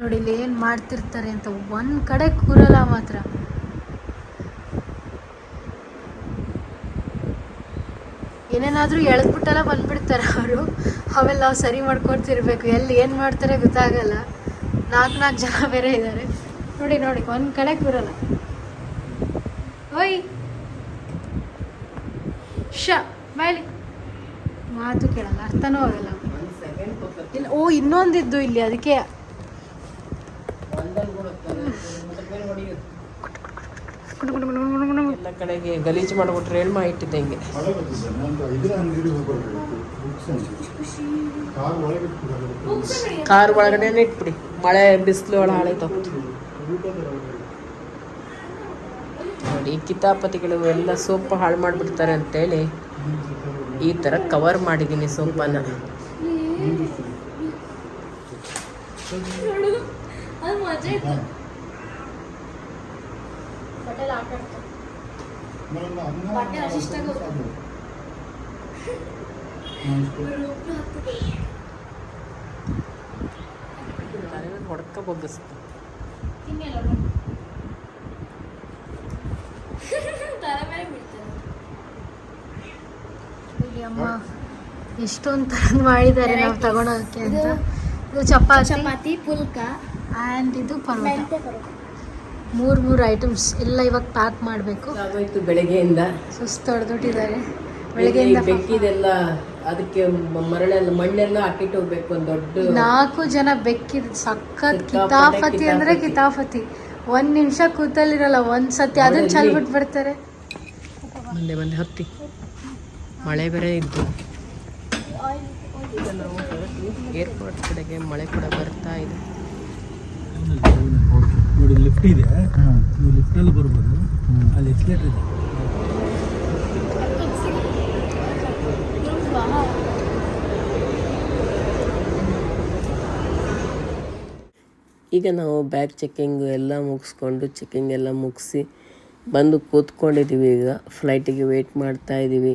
ನೋಡಿ ಇಲ್ಲಿ ಏನು ಮಾಡ್ತಿರ್ತಾರೆ ಅಂತ ಒಂದು ಕಡೆ ಕೂರಲ್ಲ ಮಾತ್ರ. ಏನೇನಾದರೂ ಎಳೆದ್ಬಿಟ್ಟೆಲ್ಲ ಬಂದ್ಬಿಡ್ತಾರೆ ಅವರು. ಅವೆಲ್ಲ ನಾವು ಸರಿ ಮಾಡ್ಕೊಡ್ತಿರ್ಬೇಕು. ಎಲ್ಲಿ ಏನು ಮಾಡ್ತಾರೆ ಗೊತ್ತಾಗಲ್ಲ. ನಾಲ್ಕು ನಾಲ್ಕು ಜನ ಬೇರೆ ಇದ್ದಾರೆ ನೋಡಿ ನೋಡಿ ಒಂದು ಕಡೆ ಕೂರಲ್ಲ. ಓಯ್! ಶ ಬಾಯ್ಲಿ. ಮಾತು ಕೇಳಲ್ಲ ಅರ್ಥನೂ ಆಗಲ್ಲ. ಇಲ್ಲ ಓ ಇನ್ನೊಂದಿದ್ದು ಇಲ್ಲಿ ಅದಕ್ಕೆ. ಎಲ್ಲ ಕಡೆಗೆ ಗಲೀಜು ಮಾಡ್ಬಿಟ್ರೆ ಹೇಳ್ಮ ಇಟ್ಟಿದ್ದೆ ಹಿಂಗೆ. ಕಾರ್ ಒಳಗಡೆನೆ ಇಟ್ಬಿಡಿ ಮಳೆ, ಬಿಸಿಲು ಒಳ ಹಾಳೈತ ನೋಡಿ, ಕಿತಾಪತಿಗಳು ಎಲ್ಲ ಸೋಪ್ ಹಾಳು ಮಾಡಿಬಿಡ್ತಾರೆ ಅಂತೇಳಿ ಈ ಥರ ಕವರ್ ಮಾಡಿದ್ದೀನಿ ಸೋಪನ್ನ. ಆಮೇಲೆ ಅನ್ನ ಬಟ್ಟೆ ಅಷ್ಟಿಷ್ಟಾಗಿ ಹೋಗ್ತದೆ. ಹೊಡ್ಕ ಬಗ್ಗಿಸ್ತು ಇಲ್ಲಿ ಅಮ್ಮ ಎಷ್ಟೊಂದು ಥರದ್ದು ಮಾಡಿದ್ದಾರೆ ನಾವು ತಗೊಳೋಕೆ ಅಂತ ಇದು ಚಪಾತಿ ಚಪಾತಿ ಪುಲ್ಕ ಆ್ಯಂಡ್ ಇದು ಪರೋಟ ಮೆಂತೆ ಪರೋಟ ಮೂರು ಮೂರು ಐಟಮ್ಸ್ ಎಲ್ಲ ಇವಾಗ ಪ್ಯಾಕ್ ಮಾಡಬೇಕು. ಆಗೋಯ್ತು ಬೆಳಗ್ಗೆಯಿಂದ. ಸುಸ್ತು ಹೊಡೆದ್ಬಿಟ್ಟಿದ್ದಾರೆ ಬೆಳಗ್ಗೆಯಿಂದ ಬೆಳಗ್ಗೆಯಿಂದ ಬೆಕ್ಕಿದೆಲ್ಲ ಅದಕ್ಕೆ ಮರಳೆಲ್ಲ ಮಣ್ಣೆಲ್ಲ ಹಾಕಿಟ್ಟು ಹೋಗ್ಬೇಕು ಒಂದು ದೊಡ್ಡ ನಾಲ್ಕು ಜನ ಬೆಕ್ಕಿದ್ ಸಖತ್ ಕಿತಾಫತಿ ಅಂದ್ರೆ ಕಿತಾಫತಿ ಒಂದ್ ನಿಮಿಷ ಕೂತಲ್ಲಿರಲ್ಲ ಒಂದ್ ಸತಿ ಅದನ್ನ. ಚಲ್ಬಿಟ್ಟು ಬರ್ತಾರೆ ಬಂದೆ ಬಂದೆ ಹತ್ತಿ. ಮಳೆ ಬೇರೆ ಇದ್ದು. ನಾವು ಏರ್ಪೋರ್ಟ್ ಕಡೆಗೆ ಮಳೆ ಕೂಡ ಬರ್ತಾ ಇದೆ. ನೋಡಿ ಲಿಫ್ಟ್ ಇದೆ. ನೀವು ಲಿಫ್ಟಲ್ಲಿ ಬರ್ಬೋದು. ಅಲ್ಲಿ ಎಕ್ಸ್ಲೇಟರ್ ಇದೆ. ಈಗ ನಾವು ಬ್ಯಾಗ್ ಚೆಕ್ಕಿಂಗ್ ಎಲ್ಲ ಮುಗಿಸ್ಕೊಂಡು ಚೆಕ್ಕಿಂಗ್ ಎಲ್ಲ ಮುಗಿಸಿ ಬಂದು ಕೂತ್ಕೊಂಡಿದ್ದೀವಿ ಈಗ. ಫ್ಲೈಟಿಗೆ ವೆಯ್ಟ್ ಮಾಡ್ತಾ ಇದ್ದೀವಿ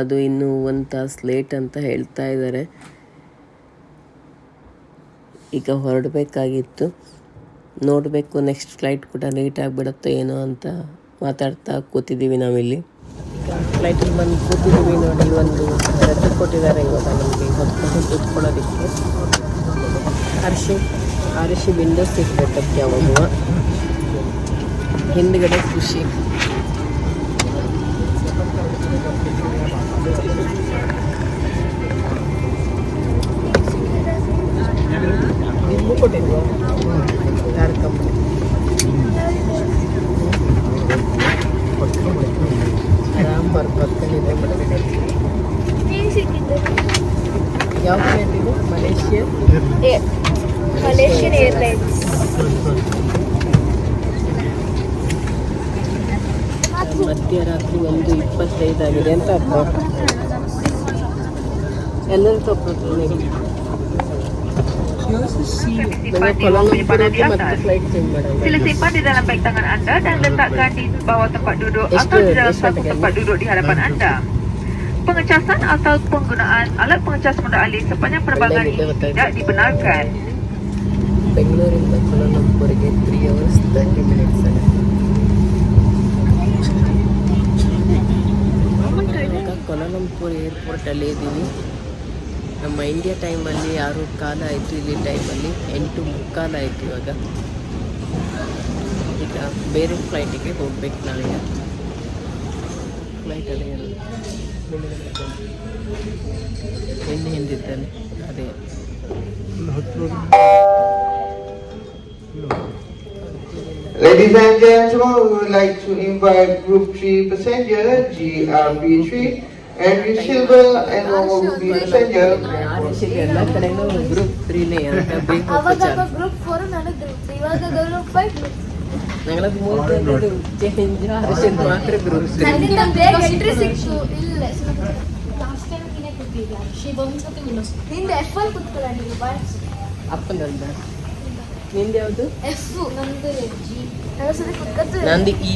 ಅದು ಇನ್ನೂ ಒಂದು ತಾಸು ಲೇಟ್ ಅಂತ ಹೇಳ್ತಾ ಇದ್ದಾರೆ ಈಗ ಹೊರಡಬೇಕಾಗಿತ್ತು. ನೋಡಬೇಕು ನೆಕ್ಸ್ಟ್ ಫ್ಲೈಟ್ ಕೂಡ ಲೇಟ್ ಬಿಡುತ್ತೋ ಏನೋ ಅಂತ ಮಾತಾಡ್ತಾ ಕೂತಿದ್ದೀವಿ ನಾವಿಲ್ಲಿ. ಫ್ಲೈಟಲ್ಲಿ ಬಂದು ಕೂತಿದ್ದೀವಿ ನೋಡಿ, ಒಂದು ರಜೆ ಕೊಟ್ಟಿದ್ದಾರೆ ಇವಾಗ ನಮಗೆ. ಹೊತ್ತು ಕೂತ್ಕೊಳ್ಳೋದಕ್ಕೆ. ಅರಿಶಿ ಅರಿಶಿ ವಿಂಡೋ ಸೀಟ್ ಬೆಟ್ಟಕ್ಕೆ ಅವಾಗ ಹಿಂದ್ಗಡೆ ಖುಷಿ. ನಿಮಗೂ ಕೊಟ್ಟಿದ್ವಾ ಯಾರು ಕಂಪ್ನಿ ಆರಾಮ್ ಬರ್ಕೊತ್ಕೊಂಡಿದೆ ಯಾವ ಫ್ಲೈಟ್ ಇದು? ಮಲೇಷಿಯಾ? Malaysian airlines. ಮಧ್ಯರಾತ್ರಿ ಒಂದು ಇಪ್ಪತ್ತೈದಾಗಿದೆ ಅಂತ ಅರ್ಥ. ಎಲ್ಲರೂ ತಪ್ಪು? ಕೊಲಂಬುರಕ್ಕೆ ಮತ್ತೆ ಫ್ಲೈಟ್ ಚೇಂಜ್ Sila ಮಾಡೋಣ simpan di dalam beg tangan anda dan letakkan di bawah tempat duduk Yes, atau di good. dalam Yes, saku good. tempat duduk di hadapan anda. Pengecasan atau penggunaan alat pengecas benda alih sepanjang penerbangan Boleh, ini betul, betul. tidak dibenarkan. ಬೆಂಗಳೂರಿಂದ ಕೊಲಂಬುರಿಗೆ three hours thirty minutes ಇವಾಗ ಕೊಲಂಬೂರ್ ಏರ್ಪೋರ್ಟಲ್ಲಿ ಇದ್ದೀವಿ ನಮ್ಮ India ಟೈಮಲ್ಲಿ ಆರು ಕಾಲ ಆಯಿತು ಇಲ್ಲಿ ಟೈಮಲ್ಲಿ ಎಂಟು ಮುಕ್ಕಾಲು ಆಯಿತು ಇವಾಗ ಈಗ ಬೇರೆ ಫ್ಲೈಟಿಗೆ ಹೋಗ್ಬೇಕು ನಾವೀಗ ಫ್ಲೈಟಲ್ಲಿ ಹಿಂದೆ ಹಿಂದಿದ್ದಾನೆ ಅದೇ Ladies and gentlemen, we would like to invite Group 3 passenger GRP3 Henry Silver and normal B passenger. ಆರ್ಷಿಗೆ ಎಲ್ಲ ಕಡೆನೂ ಗ್ರೂಪ್ ತ್ರೀನೇ ಅಂತ ಬೇಕು ಅವಾಗ ಗ್ರೂಪ್ ಫೋರ್ ನನಗೆ ಗ್ರೂಪ್ ಇವಾಗ ಗ್ರೂಪ್ ಫೈವ್ ഞങ്ങളത് മൂന്ന് ചേഞ്ച് ആവശ്യം മാത്രമേ ഗ്രൂപ്പ് ത്രീ ನನ್ನಿಂದ ಬೇಗ ಎಂಟ್ರಿ ಸಿಕ್ತು ಇಲ್ಲ ಲಾಸ್ಟ್ ಟೈಮ್ ನೀನೇ ಕೊಟ್ಟಿದ್ದ ಶಿ ಬಂದ್ಸತಿ ವಿಂಡೋಸ್ ನಿಂದ ಎಫ್ ಅಲ್ಲಿ ಕುತ್ಕೊಳ್ಳ ನೀವು ಬಾಯ್ ಅಪ್ಪನಂದ ನಿಂದು ಯಾವುದು ಎಫ್ ನಂದು ಜಿ ನನ್ನ ಸತಿ ಕುತ್ಕೊತು ನಂದು ಇ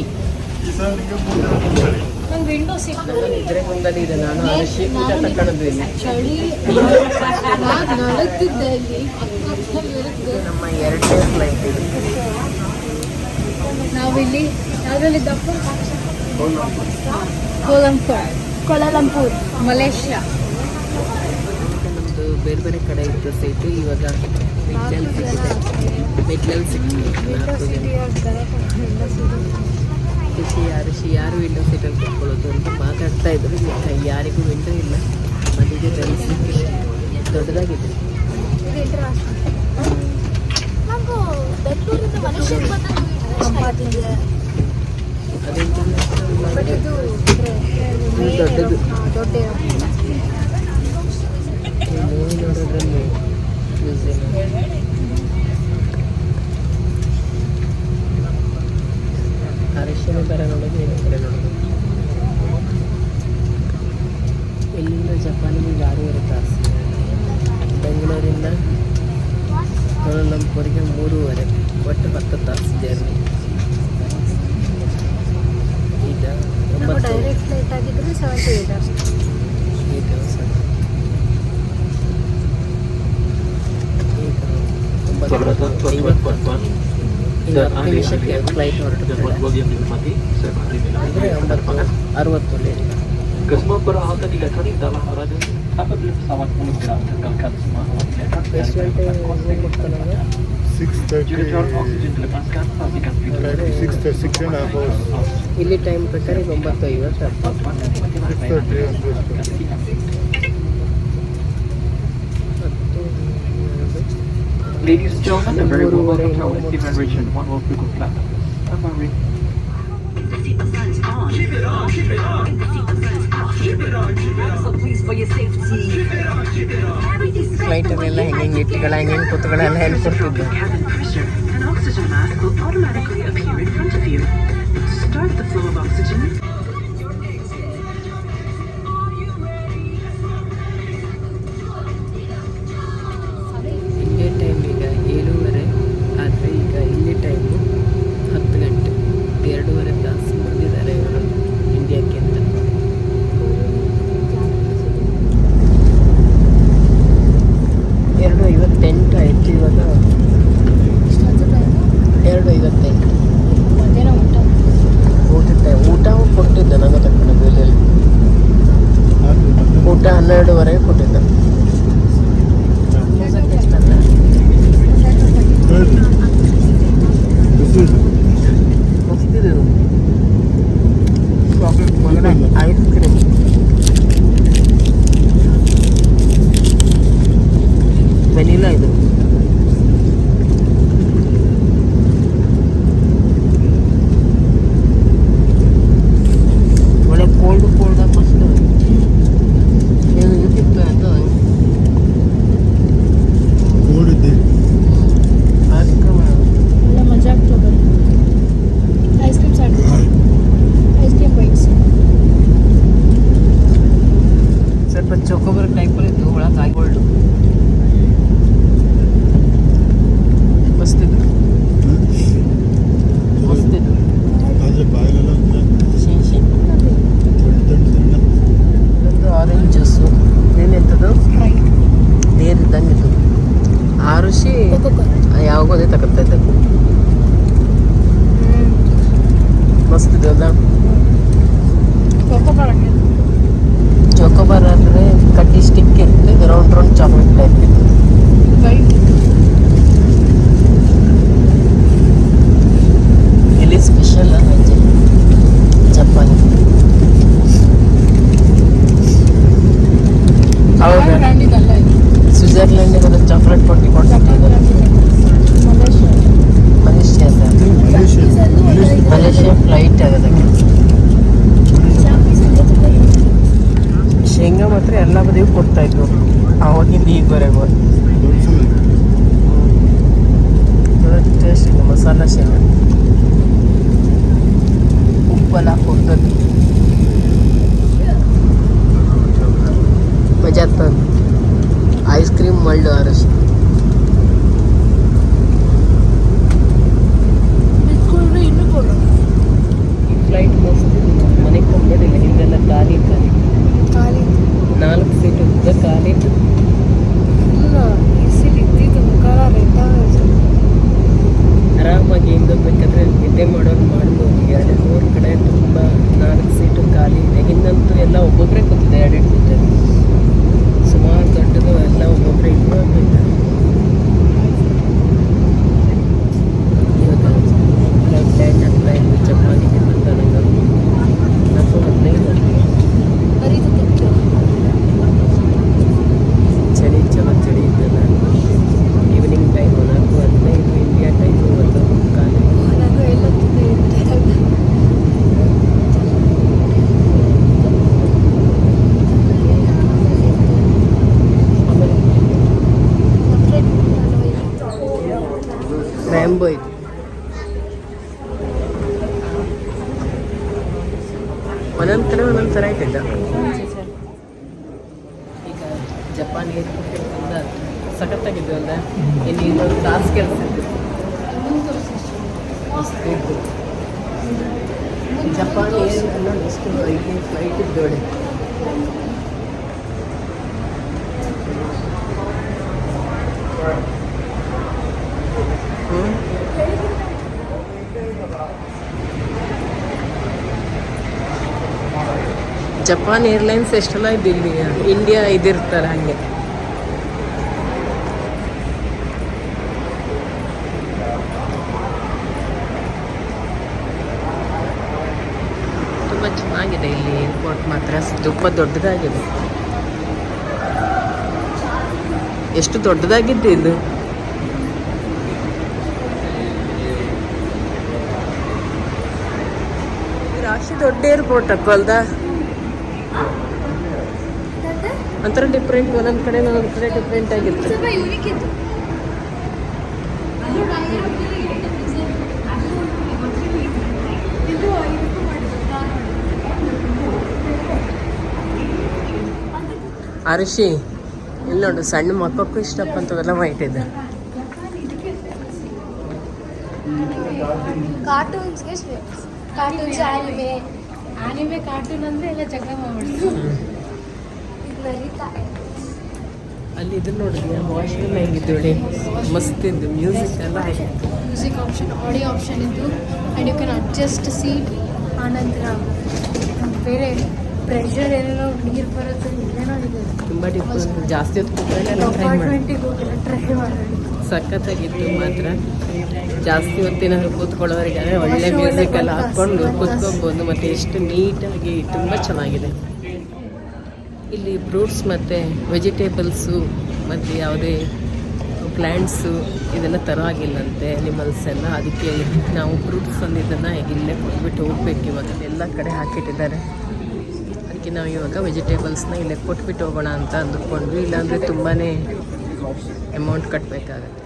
ನಂಗೆ ವಿಂಡೋ ಇದ್ರೆ ಮುಂದಲ್ಲಿ ಇದೆ ನಾನು ಚಳಿ ನಮ್ಮ ಎರಡನೇ ಫ್ಲೈಟ್ ಇದು. ನಾವಿಲ್ಲಿ ಯಾವ್ದ್ರಲ್ಲಿದ್ದಪ್ಪ ಕೋಲಂಪುರ್. ಮಲೇಷ್ಯಾ. ನಮ್ಮದು ಬೇರೆ ಬೇರೆ ಕಡೆ ಇತ್ತು ಸೀಟು ಇವಾಗ ಮೆಟ್ಲಲ್ಲಿ ಸಿಕ್ಕಿದೆ. ಮೆಟ್ಲಲ್ಲಿ ಸಿಕ್ಕಿದೆ. ನಾಲ್ಕು ಜನ ಯಾರು ವಿಂಡೋ ಸೀಟಲ್ಲಿ ಕೂತ್ಕೊಳ್ಳೋದು ಅಂತ ಮಾತಾಡ್ತಾ ಇದ್ರು. ಯಾರಿಗೂ ವಿಂಡೋ ಇಲ್ಲ. ಮನೆಗೆ ಸಿಕ್ಕಿದೆ. ದೊಡ್ಡದಾಗಿದೆ. ದೊಡ್ಡದು ದೊಡ್ಡ ಮೂವಿ ನೋಡೋದ್ರಲ್ಲಿ ಮ್ಯೂಸಿಯಂ ಅರಿಶಿನ ಬರ ನೋಡೋದು ಏನು ಕಡೆ ನೋಡೋದು ಇಲ್ಲಿಂದ ಜಪಾನಿಗೆ ಆರೂವರೆ ತಾಸು ಬೆಂಗಳೂರಿಂದ ಕೋಲಂಪುರಿಗೆ ಮೂರುವರೆ ಒಟ್ಟು ಹತ್ತು ತಾಸು ಜರ್ನಿ. ಈಗ ಡೈರೆಕ್ಟ್ ಫ್ಲೈಟ್ ಆಗಿದ್ರೆ ಸೆವೆಂಟಿ ಏಟ್ ನಿಮಿಷಕ್ಕೆ ಫ್ಲೈಟ್ ಹೊರಡುತ್ತದೆ ಅಂದರೆ ಒಂಬತ್ತು ಅರವತ್ತು late Kesemua peralatan dilakukan dalam rangka apabila pesawat menggerak tinggalkan semua alat diletakkan ಎಷ್ಟು ಗಂಟೆ ಹೋಗ್ಬೇಕು ನಮಗೆ six thirty Jujur oksigen dilepaskan, pastikan fitur six six and half hours Ladies and gentlemen, a very warm welcome to our Stephen Richard One World People Platinum. I'm Marie. ಫ್ಲೈಟಲ್ಲೆಲ್ಲ ಹೆಂಗೆ ಹೆಂಗೆ ಇಟ್ಗಳ ಹೆಂಗೆ ಹೆಂಗೆ ಕೂತ್ಗಳೆಲ್ಲ ಹೇಳ್ಕೊಡ್ತಿದ್ದೆ cabin pressure, an oxygen mask will automatically appear in front of you. Start the flow of oxygen wild அரசு. ಇದೆ ಒಂದೊಂದು ಕಡೆ ಒಂದೊಂದು ಥರ ಈಗ ಜಪಾನ್ ಏರ್ಪೋರ್ಟ್ ತುಂಬ ಸಖತ್ತಾಗಿದ್ದು ಅಲ್ಲ ಇಲ್ಲಿ ಒಂದು ಕ್ಲಾಸ್ ಕೆಲಸ ಜಪಾನ್ ಫ್ಲೈಟ್ ಇದ್ದೋಡೆ ಜಪಾನ್ ಏರ್ಲೈನ್ಸ್ ಎಷ್ಟೆಲ್ಲ ಇದೆ ಇಲ್ಲಿ ಇಂಡಿಯಾ ಇದಿರ್ತಾರೆ ಹಾಗೆ. ತುಂಬ ಚೆನ್ನಾಗಿದೆ ಇಲ್ಲಿ ಏರ್ಪೋರ್ಟ್ ಮಾತ್ರ. ತುಂಬ ದೊಡ್ಡದಾಗಿದೆ. ಎಷ್ಟು ದೊಡ್ಡದಾಗಿದ್ದು ಇದು? ರಾಶಿ ದೊಡ್ಡ ಏರ್ಪೋರ್ಟ್ ಅಲ್ದ? ಒಂಥರ ಡಿಫ್ರೆಂಟ್ ಒಂದೊಂದು ಕಡೆ ಒಂದೊಂದು ಕಡೆ ಡಿಫ್ರೆಂಟ್ ಆಗಿತ್ತು ಅರಿಶಿ ಇಲ್ಲಿ ನೋಡು ಸಣ್ಣ ಮಕ್ಕಕ್ಕೂ ಇಷ್ಟಪ್ಪ ಅಂತವೆಲ್ಲ ವೈಟ್ ಇದೆ. ಕಾರ್ಟೂನ್ಸ್ಗೆ ಕಾರ್ಟೂನ್ಸ್ ಆನಿಮೆ ಆನಿಮೆ ಕಾರ್ಟೂನ್ ಅಂದ್ರೆ ಎಲ್ಲ ಜಗಳ ಇದು ನರಿತಾ ಅಲ್ಲಿ ಇದನ್ನ ನೋಡಿದ್ಯಾ? ವಾಶ್ರೂಮ್ ಹೇಗಿದ್ದು ಮಸ್ತ್ ಇದ್ದು ಮ್ಯೂಸಿಕ್ ಎಲ್ಲ ಹೇಗಿತ್ತು ಮ್ಯೂಸಿಕ್ ಆಪ್ಷನ್ ಆಡಿಯೋ ಆಪ್ಷನ್ ಇದ್ದು and you can adjust seat ಆನಂತರ. ಬೇರೆ ಪ್ರೆಷರ್ ಏನೇನೋ ನೀರು ಬರುತ್ತೆ ಏನೇನೋ ಇದೆ. ತುಂಬ ಡಿಫ್ರೆಂಟ್ ಜಾಸ್ತಿ ಹೊತ್ತು ಟ್ರೈ ಮಾಡಿ ಸಖತ್ತಾಗಿತ್ತು ಮಾತ್ರ. ಜಾಸ್ತಿ ಹೊತ್ತೇನಾದರೂ ಕೂತ್ಕೊಳ್ಳೋರಿಗೆ ಅಂದರೆ ಒಳ್ಳೆ ಅಷ್ಟು ಮ್ಯೂಸಿಕ್ ಎಲ್ಲ ಹಾಕ್ಕೊಂಡು. ಕೂತ್ಕೋಬೋದು, ಮತ್ತು ಎಷ್ಟು ನೀಟಾಗಿ ತುಂಬ ಚೆನ್ನಾಗಿದೆ. ಇಲ್ಲಿ ಫ್ರೂಟ್ಸ್ ಮತ್ತು ವೆಜಿಟೇಬಲ್ಸು ಮತ್ತು ಯಾವುದೇ ಪ್ಲ್ಯಾಂಟ್ಸು ಇದೆಲ್ಲ ತರವಾಗಿಲ್ಲಂತೆ ಅನಿಮಲ್ಸ್ ಎಲ್ಲ. ಅದಕ್ಕೆ ನಾವು ಫ್ರೂಟ್ಸ್ ಅಂದಿದ್ದನ್ನು ಈಗ ಇಲ್ಲೇ ಕೊಟ್ಬಿಟ್ಟು ಹೋಗ್ಬೇಕು ಇವಾಗ. ಎಲ್ಲ ಕಡೆ ಹಾಕಿಟ್ಟಿದ್ದಾರೆ. ಅದಕ್ಕೆ ನಾವು ಇವಾಗ ವೆಜಿಟೇಬಲ್ಸ್ನ ಇಲ್ಲೇ ಕೊಟ್ಬಿಟ್ಟು ಹೋಗೋಣ ಅಂತ ಅಂದ್ಕೊಂಡ್ವಿ. ಇಲ್ಲಾಂದರೆ ತುಂಬಾ ಅಮೌಂಟ್ ಕಟ್ಟಬೇಕಾಗತ್ತೆ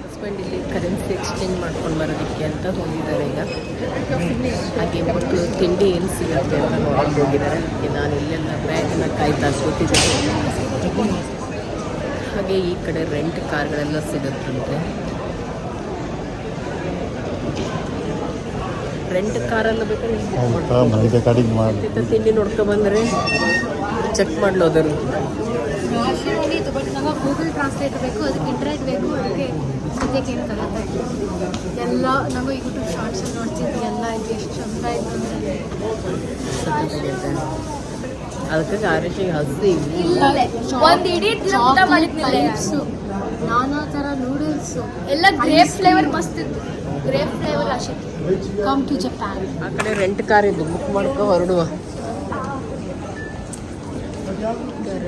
ಹಸ್ಬೆಂಡ್ ಇಲ್ಲಿ ಕರೆನ್ಸಿ ಎಕ್ಸ್ಚೇಂಜ್ ಮಾಡ್ಕೊಂಡು ಬರೋದಕ್ಕೆ ಅಂತ ಹೋಗಿದ್ದಾರೆ ಈಗ. ಹಾಗೆ ಮಕ್ಕಳು ತಿಂಡಿ ಏನು ಸಿಗುತ್ತೆ ಅಂತ ನೋಡ್ಕೊಂಡು ಹೋಗಿದ್ದಾರೆ. ಅದಕ್ಕೆ ನಾನು ಇಲ್ಲೆಲ್ಲ ಬ್ಯಾಗನ್ನ ಕಾಯ್ತಾ ಕೂತಿದ್ದೆ ಹಾಗೆ ಈ ಕಡೆ ರೆಂಟ್ ಕಾರ್ಗಳೆಲ್ಲ ಸಿಗುತ್ತಂತೆ. ರೆಂಟ್ ಕಾರೆಲ್ಲ ಬೇಕಾದ್ರೆ ತಿಂಡಿ ನೋಡ್ಕೊಂಡ್ಬಂದ್ರೆ ಚೆಕ್ ಮಾಡಲು ನಂಗೆ ಗೂಗಲ್ ಟ್ರಾನ್ಸ್ಲೇಟರ್ ಬೇಕು ಅದಕ್ಕೆ ಇಂಟರ್ನೆಟ್ ಬೇಕು ಅದಕ್ಕೆ ಸದ್ಯಕ್ಕೆ ಏನು ಇಲ್ಲ ಎಲ್ಲ ನಾವು ಯೂಟ್ಯೂಬ್ ಶಾರ್ಟ್ಸಲ್ಲಿ ನೋಡ್ತಿದ್ವಿ ಎಲ್ಲ ಇದು ಎಷ್ಟು ಚಂದ ಇತ್ತು ಅಂದರೆ. ಅದಕ್ಕೆ ಆರೋಗ್ಯ ಹಸಿ ಒಂದ್ ಇಡೀ ನಾನಾ ಥರ ನೂಡಲ್ಸು ಎಲ್ಲ ಗ್ರೇಪ್ ಫ್ಲೇವರ್ ಮಸ್ತ್ ಇತ್ತು. ಗ್ರೇಪ್ ಫ್ಲೇವರ್ ಅಷ್ಟಿತ್ತು ಕಮ್ ಟು ಜಪಾನ್ ಆ ಕಡೆ ರೆಂಟ್ ಕಾರ್ ಇದ್ದು ಬುಕ್ ಮಾಡ್ಕೊ ಹೊರಡುವ.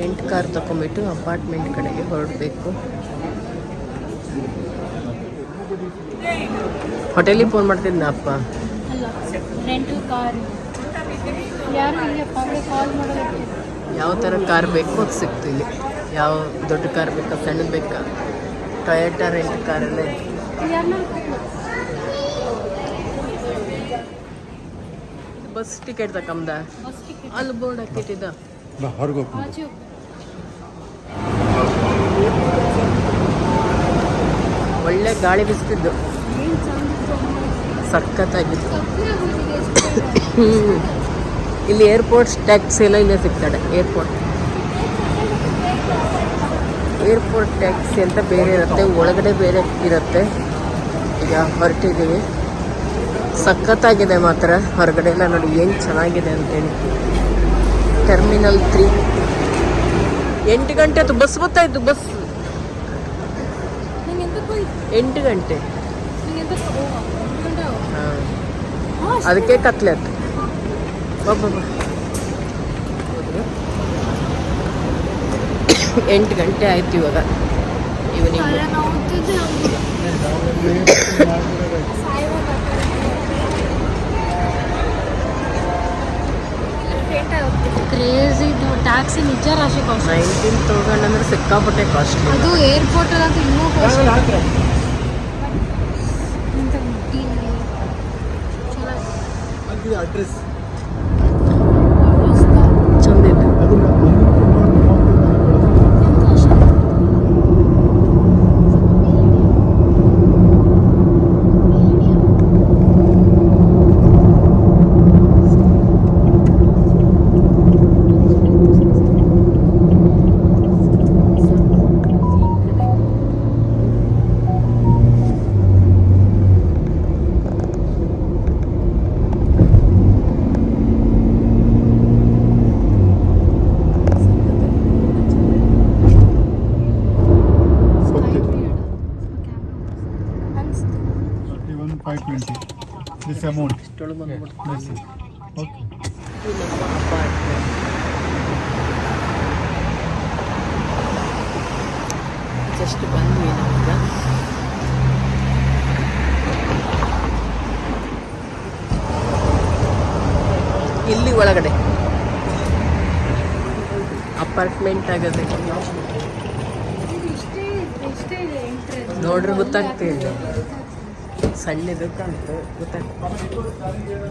ರೆಂಟ್ ಕಾರ್ ತಗೊಂಬಿಟ್ಟು ಅಪಾರ್ಟ್ಮೆಂಟ್ ಕಡೆಗೆ ಹೊರಡಬೇಕು. ಹೋಟೆಲಿಗೆ ಫೋನ್ ಮಾಡ್ತಿದ್ನ ಅಪ್ಪ? ಯಾವ ಥರ ಕಾರ್ ಬೇಕು ಅದು ಸಿಕ್ತು ಇಲ್ಲಿ. ಯಾವ ದೊಡ್ಡ ಕಾರ್ ಬೇಕಾ ಸಣ್ಣದು ಬೇಕಾ? ಟೊಯೋಟಾ ರೆಂಟ್ ಕಾರೆಲ್ಲ ಬಸ್ ಟಿಕೆಟ್ ಟಿಕೆಟ್. ಅಲ್ಲಿ ಬೋರ್ಡ್ ಹಾಕಿಟ್ಟಿದ್ದ. ಹೊರಗೆ ಒಳ್ಳೆ ಗಾಳಿ ಬಿಸ್ತಿದ್ದು. ಸಖತ್ತಾಗಿತ್ತು. ಇಲ್ಲಿ ಏರ್ಪೋರ್ಟ್ಸ್ ಟ್ಯಾಕ್ಸಿ ಎಲ್ಲ ಇಲ್ಲೇ ಸಿಗ್ತಾಳೆ ಏರ್ಪೋರ್ಟ್ ಏರ್ಪೋರ್ಟ್ ಟ್ಯಾಕ್ಸಿ ಅಂತ ಬೇರೆ ಇರುತ್ತೆ, ಒಳಗಡೆ ಬೇರೆ ಇರುತ್ತೆ. ಈಗ ಹೊರಟಿದ್ದೀವಿ. ಸಖತ್ತಾಗಿದೆ ಮಾತ್ರ, ಹೊರಗಡೆ ಎಲ್ಲ ನೋಡಿ ಏನು ಚೆನ್ನಾಗಿದೆ ಅಂತೇಳಿ ಟರ್ಮಿನಲ್ ತ್ರೀ ಎಂಟು ಗಂಟೆ ಅದು ಬಸ್ ಗೊತ್ತಾಯ್ತು ಬಸ್. ಎಂಟು ಗಂಟೆ. ಹಾಂ. ಅದಕ್ಕೆ ಕತ್ಲೆ ಎಂಟು ಗಂಟೆ ಆಯ್ತು ಇವಾಗ. ಈವ್ನಿಂಗ್ ರಾಶಿ ಕಾಸ್ಟ್ ನೈನ್ಟೀನ್ ತೌಸಂಡ್ ಅಂದ್ರೆ ಸಿಕ್ಕಾಪಟ್ಟೆ ಕಾಸ್ಟ್ ಅದು ಏರ್ಪೋರ್ಟ್ ಅಲ್ಲಿ ಇನ್ನೂ cost address This amount. ಇಷ್ಟೊಳಗೆ ಬಂದ್ಬಿಟ್ಟು Yes, yes. Okay. ಇದು ನಮ್ಮ ಅಪಾರ್ಟ್ಮೆಂಟ್ ಜಸ್ಟ್ ಬಂದ್ವಿ ನಾವೀಗ ಇಲ್ಲಿ ಒಳಗಡೆ ಅಪಾರ್ಟ್ಮೆಂಟ್ ಆಗದೆ ನೋಡ್ರಿ ಗೊತ್ತಾಗ್ತಿಲ್ಲ ಸಣ್ಣದು ಕಾಣ್ತು ಗೊತ್ತಾಗ್ತದೆ